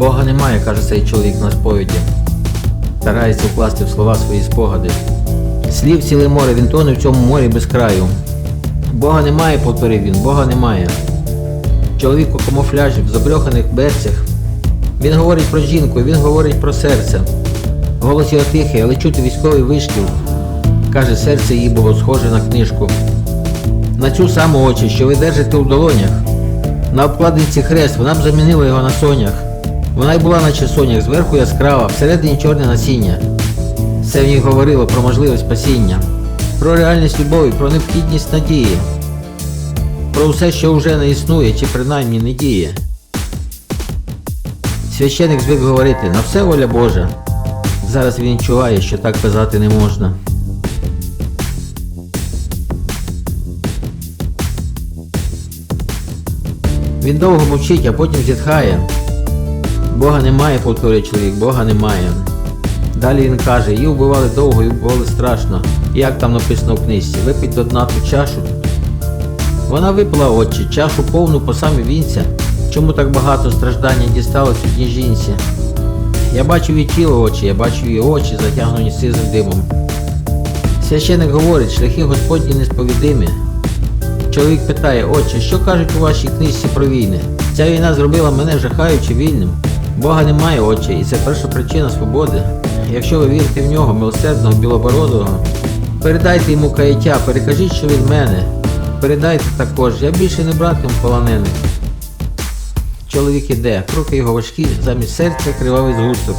Бога немає, каже цей чоловік на сповіді. Старається вкласти в слова свої спогади. Слів ціле море, він тоне в цьому морі без краю. Бога немає, повторив він, Бога немає. Чоловік у камуфляжі, в забрьоханих берцях. Він говорить про жінку, він говорить про серце. Голос його тихий, але чути військовий вишкіл. Каже, серце її було схоже на книжку. На цю саму очі, що ви держите у долонях. На обкладинці хрест, вона б замінила його на сонях. Вона й була наче сонях, зверху яскрава, всередині чорне насіння. Це в ній говорило про можливість спасіння, про реальність любові, про необхідність надії, про все, що вже не існує чи принаймні не діє. Священик звик говорити на все воля Божа. Зараз він відчуває, що так казати не можна. Він довго мовчить, а потім зітхає. Бога немає, повторює чоловік, Бога немає. Далі він каже, її вбивали довго і вбивали страшно. Як там написано в книжці, випить до дна ту чашу. Вона випила очі, чашу повну по самі вінця. Чому так багато страждання дісталось одній жінці? Я бачив її тіло очі, я бачив її очі, затягнені сизим димом. Священик говорить, шляхи Господні несповідимі. Чоловік питає, отче, що кажуть у вашій книжці про війни? Ця війна зробила мене жахаючи вільним. Бога немає, отче, і це перша причина свободи. Якщо ви вірите в нього, милосердного білобородого, передайте йому каяття, перекажіть, що від мене. Передайте також, я більше не братиму полонених. Чоловік іде, кроки його важкі, замість серця кривавий згусток.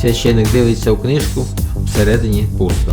Священик дивиться у книжку, всередині пусто.